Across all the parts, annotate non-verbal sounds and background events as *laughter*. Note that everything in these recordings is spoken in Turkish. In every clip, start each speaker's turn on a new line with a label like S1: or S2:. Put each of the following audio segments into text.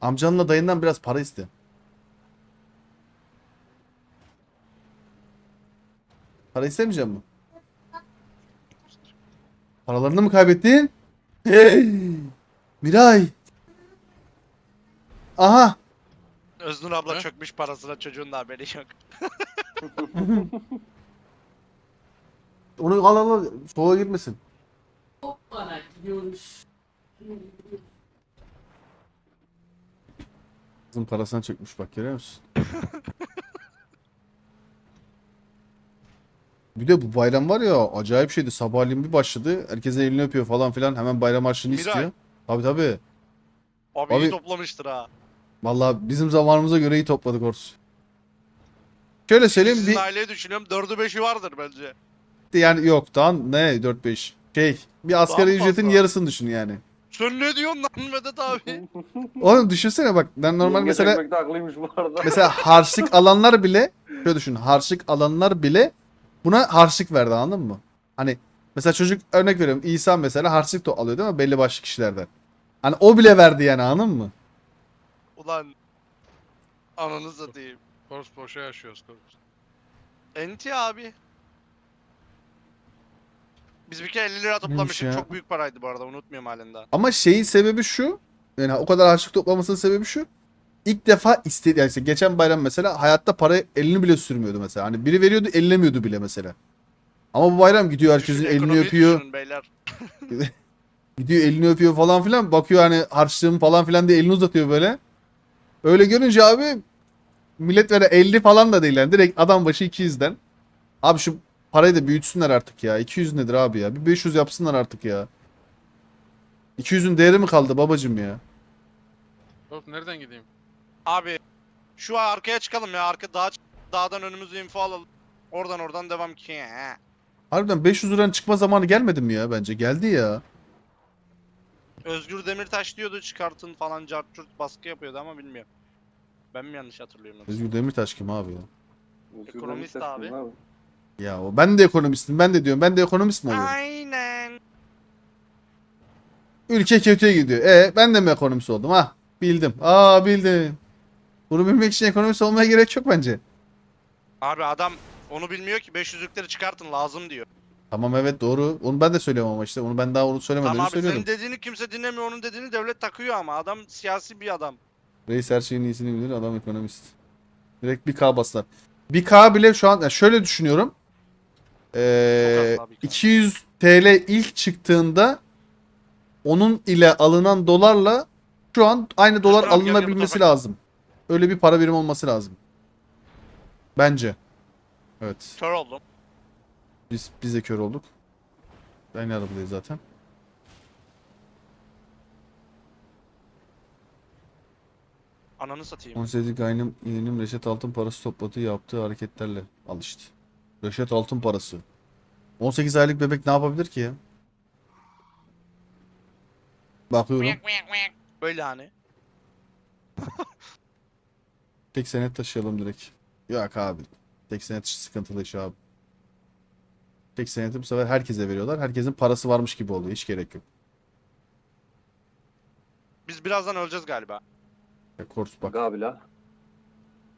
S1: Amcanla dayından biraz para iste. Para istemeyeceğim mi? Paralarını mı kaybettin? Hey! Miray! Aha!
S2: Öznur abla
S3: He?
S2: çökmüş parasına çocuğun da haberi yok. *laughs*
S1: Onu al al al. Soğuğa gitmesin.
S4: Hoppala gidiyoruz.
S1: Kızın parasına çökmüş bak görüyor musun? *laughs* Bir de bu bayram var ya acayip şeydi. Sabahleyin bir başladı. Herkesin elini öpüyor falan filan. Hemen bayram
S2: Miray.
S1: istiyor. Tabi tabi.
S2: Abi,
S1: Abi-
S2: iyi toplamıştır ha.
S1: Vallahi bizim zamanımıza göre iyi topladık Ors. Şöyle söyleyeyim
S2: Sizin
S1: bir
S2: aileyi düşünüyorum. Dördü beşi vardır bence.
S1: yani yok daha ne 4-5 şey bir asgari
S2: Daha
S1: ücretin
S2: fazla.
S1: yarısını düşün yani.
S2: Sen ne diyorsun lan Vedat abi? *laughs*
S1: Oğlum düşünsene bak ben normal mesela
S5: ekmek de haklıymış bu arada.
S1: mesela *laughs* harçlık alanlar bile şöyle düşün harçlık alanlar bile buna harçlık verdi anladın mı? Hani mesela çocuk örnek veriyorum İsa mesela harçlık da alıyor değil mi belli başlı kişilerden. Hani o bile verdi yani anladın mı?
S2: Ulan. Ananı satayım.
S3: Kors boşa yaşıyoruz Kors.
S2: Enti abi. Biz bir kere 50 lira toplamıştık.
S1: ya?
S2: Çok büyük paraydı bu arada unutmuyorum halen daha.
S1: Ama şeyin sebebi şu. Yani o kadar harçlık toplamasının sebebi şu. İlk defa istedi. Yani işte geçen bayram mesela hayatta para elini bile sürmüyordu mesela. Hani biri veriyordu ellemiyordu bile mesela. Ama bu bayram gidiyor herkesin
S2: Düşünün,
S1: elini
S2: ekonomiyi
S1: öpüyor.
S2: düşünün beyler. *laughs* *laughs*
S1: Gidiyor elini öpüyor falan filan. Bakıyor hani harçlığım falan filan diye elini uzatıyor böyle. Öyle görünce abi millet böyle 50 falan da değil yani. Direkt adam başı 200'den. Abi şu parayı da büyütsünler artık ya. 200 nedir abi ya? Bir 500 yapsınlar artık ya. 200'ün değeri mi kaldı babacım ya?
S3: Kors nereden gideyim?
S2: Abi şu arkaya çıkalım ya. Arka dağ, dağdan önümüzü info alalım. Oradan oradan devam ki. He.
S1: Harbiden 500 liranın çıkma zamanı gelmedi mi ya bence? Geldi ya.
S2: Özgür Demirtaş diyordu çıkartın falan cart curt baskı yapıyordu ama bilmiyorum. Ben mi yanlış hatırlıyorum?
S1: Özgür Demirtaş kim abi ya?
S2: Ekonomist abi.
S1: Ya o ben de ekonomistim. Ben de diyorum. Ben de ekonomist mi oluyorum?
S2: Aynen.
S1: Ülke kötüye gidiyor. E ben de mi ekonomist oldum ha? Bildim. Aa bildim. Bunu bilmek için ekonomist olmaya gerek yok bence.
S2: Abi adam onu bilmiyor ki 500'lükleri çıkartın lazım diyor.
S1: Tamam evet doğru. Onu ben de söylüyorum ama işte. Onu ben daha onu söylemeden
S2: Tamam abi senin dediğini kimse dinlemiyor onun dediğini devlet takıyor ama adam siyasi bir adam.
S1: Reis her şeyin iyisini bilir. Adam ekonomist. Direkt bir K bastılar. Bir K bile şu an ya şöyle düşünüyorum. Ee,
S2: Çok az abi,
S1: 200 TL ilk çıktığında onun ile alınan dolarla şu an aynı dolar
S2: gel, bu
S1: alınabilmesi lazım. Öyle bir para birimi olması lazım. Bence. Evet.
S2: Kör oldum.
S1: Biz biz de kör olduk. Aynı arabadayız zaten.
S2: Ananı satayım.
S1: 18 ayının yeğenim Reşat Altın parası topladığı yaptığı hareketlerle al işte. Reşat Altın parası. 18 aylık bebek ne yapabilir ki ya? Bakıyorum.
S2: Böyle hani. *laughs*
S1: Tek senet taşıyalım direkt. Yok abi. Tek senet sıkıntılı iş abi. Tek seneti bu sefer herkese veriyorlar. Herkesin parası varmış gibi oluyor. Hiç gerek yok.
S2: Biz birazdan öleceğiz galiba.
S1: Ya Kors bak.
S5: Gabila.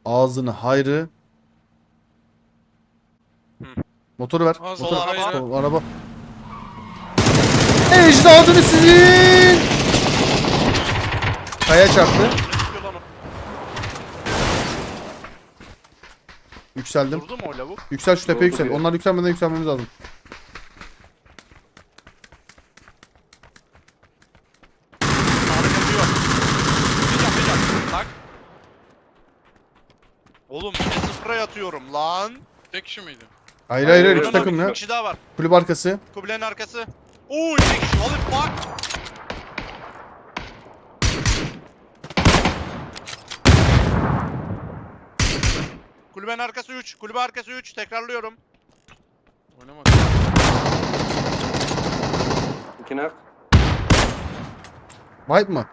S1: Ağzını hayrı.
S2: Hı.
S1: Motoru ver.
S3: Ağzını
S1: Motoru. Araba. araba. Ecdadını sizin. Kaya çarptı.
S2: Ne çıkıyor lan o?
S1: Yükseldim.
S2: Durdu mu o lavuk?
S1: Yüksel şu tepeye yüksel.
S5: bir.
S1: Onlar yükselmeden yükselmemiz lazım.
S2: Harika yok. Bir can bir can. Tak. Oğlum bir de sıfıra yatıyorum lan.
S3: Tek kişi miydi?
S1: Hayır hayır hayır. İki takım
S2: bir
S1: ya.
S2: kişi daha var.
S1: Kulüp arkası.
S2: Kubilay'ın arkası. Oo iki kişi. Holy fuck. Kulübenin arkası 3. Kulübe arkası 3. Tekrarlıyorum.
S3: Oynamadı.
S5: İki nak.
S1: Vibe mı?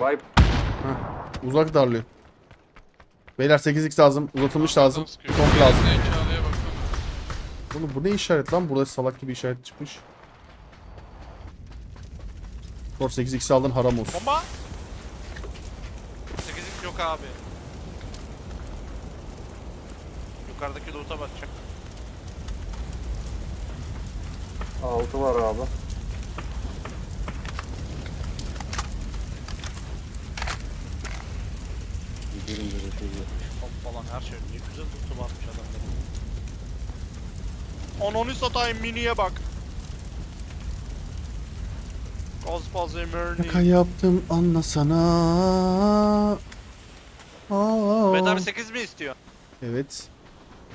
S5: Vibe.
S1: Uzak darlıyor. Beyler 8x lazım. Uzatılmış lazım. Komp lazım. Oğlum bu ne işaret lan? Burada salak gibi işaret çıkmış. Tor 8x aldın haram olsun.
S2: Bomba. abi. Yukarıdaki loot'a bakacak.
S5: Altı var abi. Gidelim şey yok.
S2: Top falan her şey. Ne güzel loot'u varmış adamların. Ananı satayım miniye bak. Gazpaz.
S1: Şaka yaptım anlasana. Aa.
S2: Bet abi 8 mi istiyor?
S1: Evet.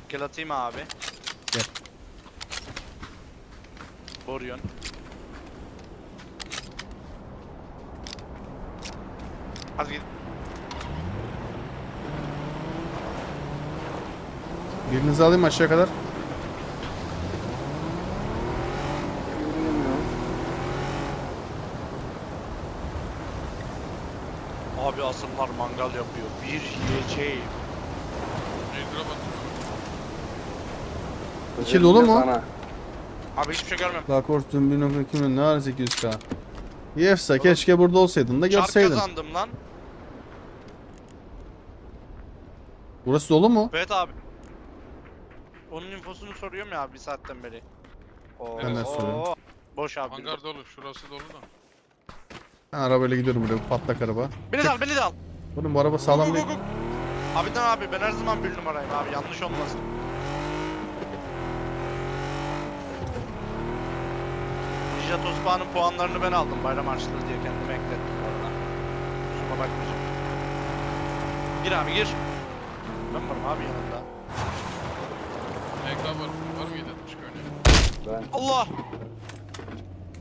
S2: Gel atayım abi.
S1: Gel.
S2: Boryon. Hadi git.
S1: Birinizi alayım aşağı kadar.
S2: Abi asımlar mangal yapıyor. Bir yiyeceğim.
S3: Airdrop attım.
S1: İki dolu mu?
S5: Sana.
S2: Abi hiçbir şey görmüyorum.
S1: Daha korktuğum 1.2 mi? Ne var 800k? Yefsa keşke burada olsaydın da
S2: Çark
S1: görseydin.
S2: kazandım lan.
S1: Burası dolu mu?
S2: Evet abi. Onun infosunu soruyorum ya abi bir saatten beri. Oo,
S1: soruyorum.
S2: oo. Boş abi.
S3: Hangar dolu. Şurası dolu da.
S1: Ben arabayla gidiyorum buraya patlak araba.
S2: Beni de al beni de al.
S1: Oğlum bu araba sağlam değil.
S2: go. Abiden abi ben her zaman bir numarayım abi yanlış olmasın. Ninja Tosbağa'nın puanlarını ben aldım bayram harçlığı diye kendime eklettim bu arada. Kusura bakmayacağım. Gir abi gir. Ben varım abi yanında.
S3: EK var. Var mıydı? Çık öyle.
S5: Ben.
S2: Allah!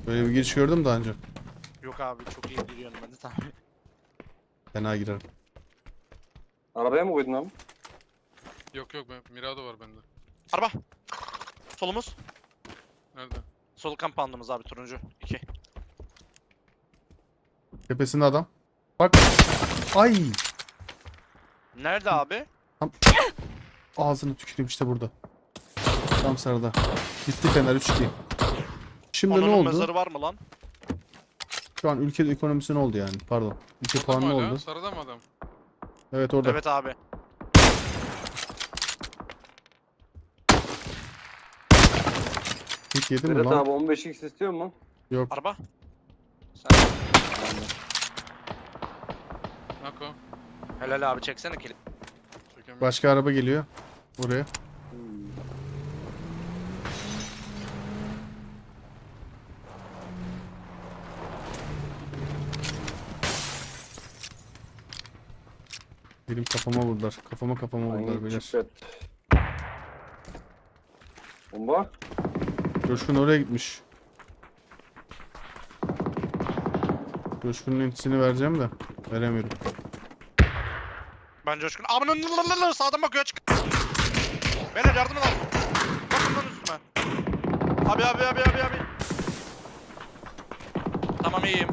S1: Böyle bir giriş gördüm daha önce.
S2: Yok abi çok iyi giriyorum ben de tabii.
S1: Fena girerim.
S5: Arabaya mı koydun abi?
S3: Yok yok ben Mirado var bende.
S2: Araba! Solumuz.
S3: Nerede?
S2: Sol kampandımız abi turuncu. 2.
S1: Tepesinde adam. Bak. Ay.
S2: Nerede abi?
S1: Ağzını tüküreyim işte burada. Tam sarıda. Bitti Fener 3-2. Şimdi
S2: Onun
S1: ne oldu?
S2: mezarı var mı lan?
S1: Şu an ülkede ekonomisi ne oldu yani? Pardon. Ülke puanı ne oldu?
S3: Sarıda mı adam?
S1: Evet orada.
S2: Evet abi.
S1: Hit yedi mi
S5: Berat
S1: lan?
S5: abi 15x istiyor mu?
S1: Yok.
S2: Araba. Sen
S3: Nako.
S2: helal abi çeksene kilit.
S3: Çekemiyorum.
S1: Başka araba geliyor. Buraya.
S5: Hmm.
S1: Benim kafama vurdular. Kafama kafama vurdular beyler.
S5: çipet? Bomba?
S1: Coşkun oraya gitmiş. Coşkun'un intisini vereceğim de. Veremiyorum.
S2: Ben Coşkun. Aman sağdan bakıyor çık. Beyler yardım edin. Bakın lan üstüme. Abi abi abi abi abi. Tamam iyiyim.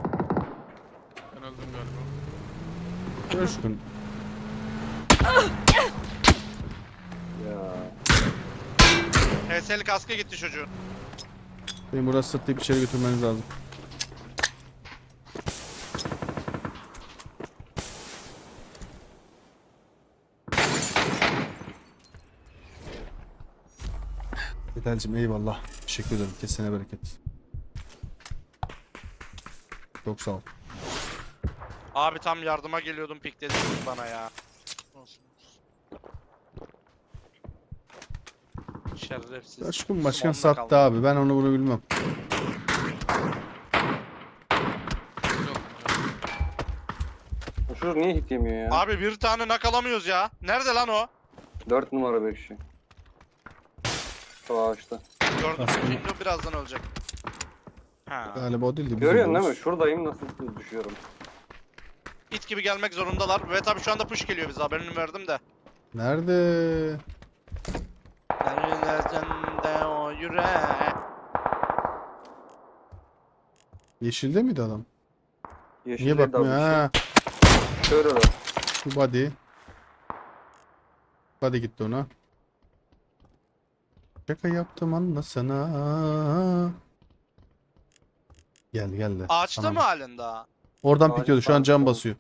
S3: Ben öldüm galiba.
S1: Coşkun.
S5: Ya.
S2: HS'li kaskı gitti çocuğun.
S1: Benim burası sırtlayıp içeri götürmeniz lazım. Bedelcim eyvallah. Teşekkür ederim. Kesene bereket. Çok sağ ol.
S2: Abi tam yardıma geliyordum piklediniz bana ya.
S3: Olsun.
S2: Şerefsiz.
S1: Coşkun başkan
S2: Sonunda
S1: sattı
S2: kaldım.
S1: abi. Ben onu bunu bilmem.
S3: Yok.
S5: Bu çocuk niye hit yemiyor ya?
S2: Abi bir tane nakalamıyoruz ya. Nerede lan o?
S5: 4 numara 5 şey. Şu ağaçta.
S2: Gördüm.
S1: Aslında-
S2: Şimdi birazdan ölecek. Ha.
S1: Galiba o değildi. biz
S5: Görüyorsun değil mi? Şuradayım nasıl düşüyorum.
S2: İt gibi gelmek zorundalar. Evet abi şu anda push geliyor bize haberini verdim de.
S1: Nerede?
S2: Nerede o yürek?
S1: Yeşilde miydi adam?
S5: Yeşilde
S1: Niye bakmıyor ha?
S5: Kör.
S1: Şu body. Body gitti ona. Şaka yaptım anlasana. Gel gel de.
S2: Ağaçta
S1: Tamam.
S2: mı halen daha?
S1: Oradan
S5: Ağacın
S1: pikiyordu. Şu an cam basıyor.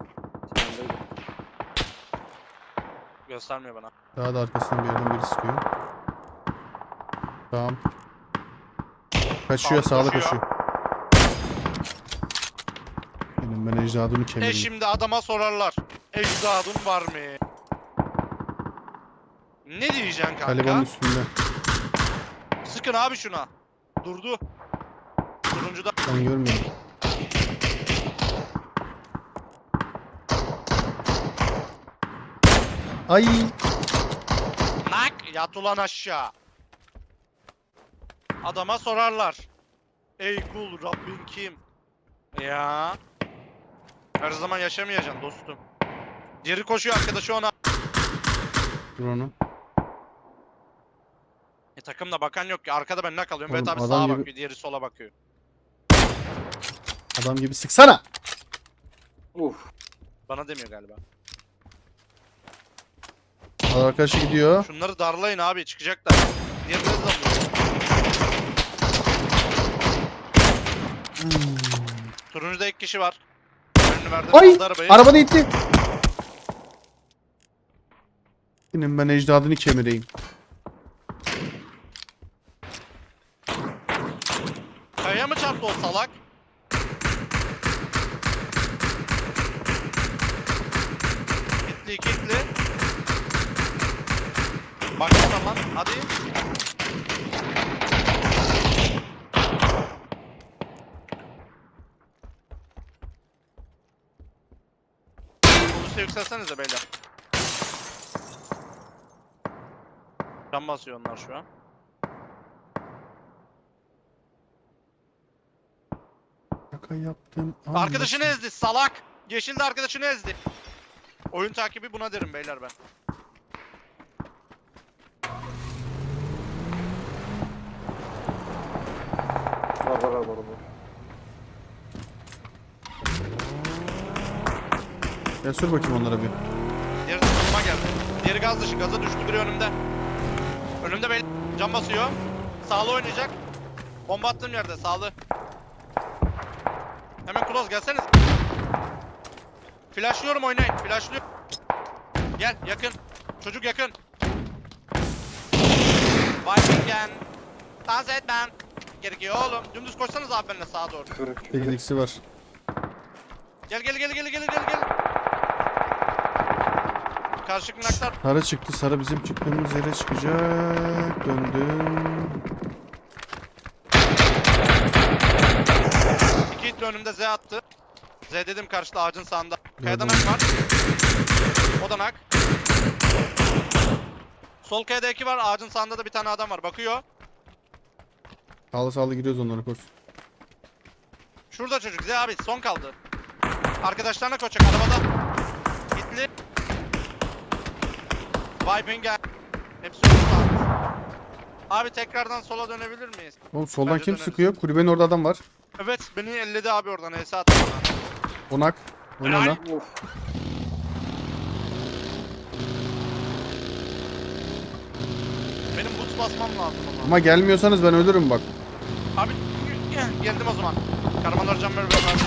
S2: Göstermiyor bana.
S1: Daha da arkasından bir yerden biri sıkıyor. Tamam. Kaçıyor
S2: sağlı koşuyor.
S1: Benim ben ecdadını
S2: E
S1: kemireyim.
S2: şimdi adama sorarlar. Ecdadın var mı? Ne diyeceksin kanka?
S1: Talibanın üstünde.
S2: Sıkın abi şuna. Durdu. Turuncuda.
S1: Ben görmüyorum. Ay
S2: Nak yat ulan aşağı. Adama sorarlar. Ey kul Rabbin kim? Ya. Her zaman yaşamayacaksın dostum. Geri koşuyor arkadaşı ona.
S1: dur onu.
S2: E takımda bakan yok ki. Arkada ben ne kalıyorum? Evet
S1: Oğlum,
S2: abi
S1: adam
S2: sağa
S1: gibi-
S2: bakıyor. Diğeri sola bakıyor.
S1: Adam gibi sıksana.
S5: Uf.
S2: Bana demiyor galiba.
S1: Arkadaşı gidiyor.
S2: Şunları darlayın abi çıkacaklar. Diğerleri de. Turuncuda iki kişi var. Önünü verdi.
S1: Ay!
S2: aldı arabayı.
S1: Arabada itti. Benim ben ecdadını kemireyim.
S2: Kayaya mı çarptı o salak? Kitli kitli. Başla lan hadi. Polise yükselsenize beyler. Can basıyor onlar şu an.
S1: Şaka yaptım.
S2: Arkadaşını ezdi salak. Yeşil de arkadaşını ezdi. Oyun takibi buna derim beyler ben.
S5: Var var var var. var.
S1: Ya sür bakayım onlara bir.
S2: Diğeri soluma geldi. Diğeri gaz dışı. Gaza düştü biri önümde. Önümde beyler. Cam basıyor. Sağlı oynayacak. Bomba attığım yerde sağlı. Hemen close gelseniz. Flashlıyorum oynayın. Flashlıyorum. Gel yakın. Çocuk yakın. Vikingen. Dans etmem. Gerekiyor oğlum. Dümdüz koşsanız abi benimle sağa doğru.
S5: Küfür.
S1: Tekniksi var.
S2: Gel gel gel gel gel gel gel. Karşı kınaklar
S1: Sarı çıktı. Sarı bizim çıktığımız yere çıkacak. Döndüm.
S2: iki hit önümde Z attı. Z dedim karşıda ağacın sağında. Kayadan ak var. O da nak. Sol kayada iki var. Ağacın sağında da bir tane adam var. Bakıyor.
S1: Sağlı sağlı giriyoruz onlara koş.
S2: Şurada çocuk. Z abi son kaldı. Arkadaşlarına koşacak arabada. Hitli. Vibing gel. Hepsi orada. Abi tekrardan sola dönebilir miyiz?
S1: Oğlum soldan
S2: Bence
S1: kim
S2: döneriz.
S1: sıkıyor? Kulübenin orada adam var.
S2: Evet beni elledi abi oradan. HS attı bana.
S1: Onak. Oyna
S2: Helal.
S1: ona.
S2: Benim boots basmam lazım ama.
S1: Ama gelmiyorsanız ben ölürüm bak.
S2: Abi geldim o zaman. Karmalar can ver ver abi.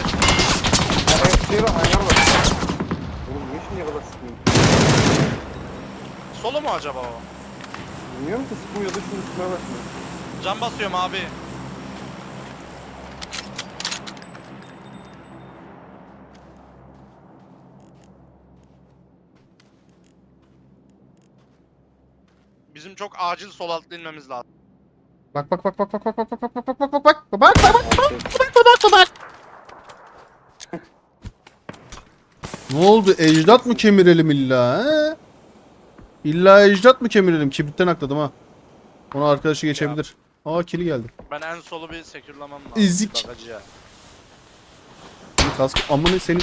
S5: Ama şey var hangar var. Oğlum niye şimdiye kadar?
S2: Solo mu acaba o?
S5: Bilmiyorum ki sıkmıyordu şimdi sıkmaya başlıyor.
S2: Can basıyorum abi. Bizim çok acil sol altlı inmemiz lazım.
S1: Bak bak bak bak bak bak bak bak bak bak bak bak bak bak bak bak
S5: Okey.
S1: Ne oldu? Ecdat mı kemirelim illa he? İlla ecdat mı kemirelim? Kibritten akladım ha. Ona arkadaşı geçebilir. Aa kili geldi.
S2: Ben en solu bir sekürlemem lazım.
S1: İzik.
S2: Bagajıya.
S1: Bir kask. Amına senin.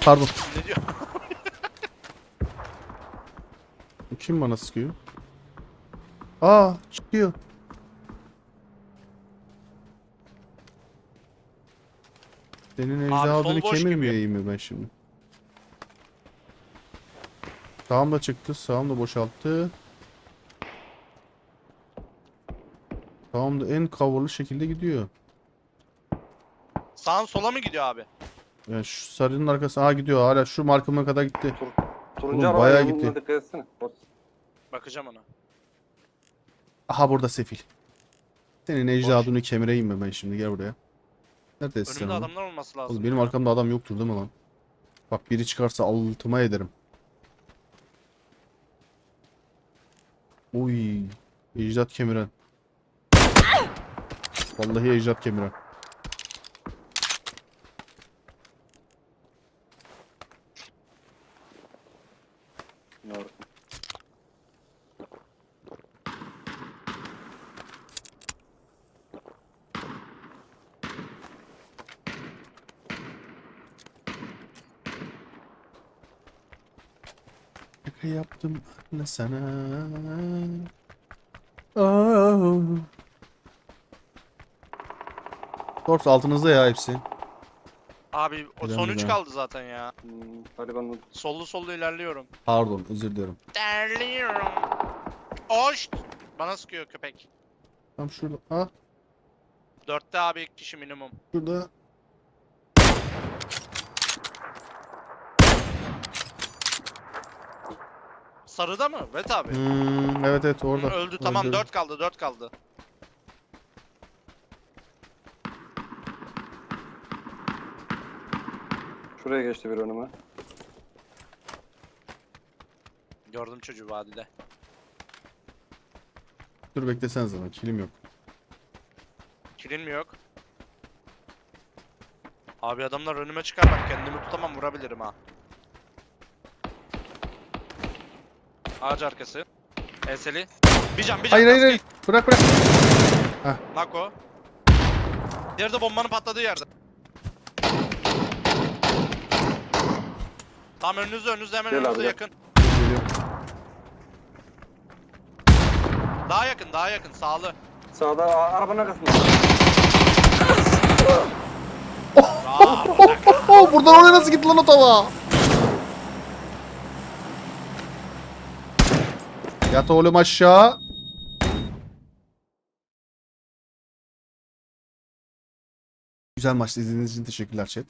S1: Pardon.
S2: Ne diyor? *laughs*
S1: Kim bana sıkıyor? Aa çıkıyor. Senin
S2: sol
S1: ecdadını
S2: boş gibi.
S1: kemirmeyeyim mi ben şimdi? Sağım da çıktı. Sağım da boşalttı. Sağım da en coverlı şekilde gidiyor.
S2: Sağın sola mı gidiyor abi?
S1: Yani şu sarının arkası. Aa gidiyor hala şu markama kadar gitti.
S5: Turuncu
S1: Oğlum,
S5: araba
S1: bayağı gitti.
S5: Dikkat etsene. Bot.
S2: Bakacağım ona.
S1: Aha burada sefil. Senin ecdadını kemireyim mi ben şimdi gel buraya. Neredesin sen oğlum?
S2: adamlar olması lazım.
S1: Oğlum benim arkamda adam yoktur değil mi lan? Bak biri çıkarsa altıma ederim. Uy. Ecdat kemiren. Vallahi ecdat kemiren.
S5: Doğru.
S1: Şaka yaptım anne sana. Aa. Torps altınızda ya hepsi.
S2: Abi o
S1: Güzel,
S2: son 3
S1: güzel.
S2: kaldı zaten ya.
S5: Hmm, Taliban'ın
S2: Sollu sollu ilerliyorum.
S1: Pardon özür dilerim.
S2: Derliyorum. Oşt! Bana sıkıyor köpek.
S1: Tam şurada. Ha
S2: Dörtte abi iki kişi minimum.
S1: şurada.
S2: Sarıda mı? Evet abi.
S1: Hmm, evet evet
S2: Hı,
S1: orada.
S2: Öldü tamam
S1: Öldü.
S2: 4 kaldı 4 kaldı.
S5: şuraya geçti bir önüme.
S2: Gördüm çocuğu vadide.
S1: Dur beklesene zaman kilim yok.
S2: Kilin mi yok? Abi adamlar önüme çıkar bak kendimi tutamam vurabilirim ha. Ağaç arkası. Eseli. Bir can bir can.
S1: Hayır hayır hayır. Bırak bırak.
S2: Nako. Diğeri de bombanın patladığı yerde. Tam önünüzde önünüzde hemen
S5: Gel abi,
S2: önünüzde
S5: gel.
S2: yakın.
S1: Geliyor.
S2: Daha yakın daha yakın sağlı.
S5: Sağda a- arabanın arkasında.
S2: Bravo. *laughs*
S1: Oh, buradan oraya nasıl gitti lan o tava? Yat oğlum aşağı. Güzel maçtı. İzlediğiniz için teşekkürler chat.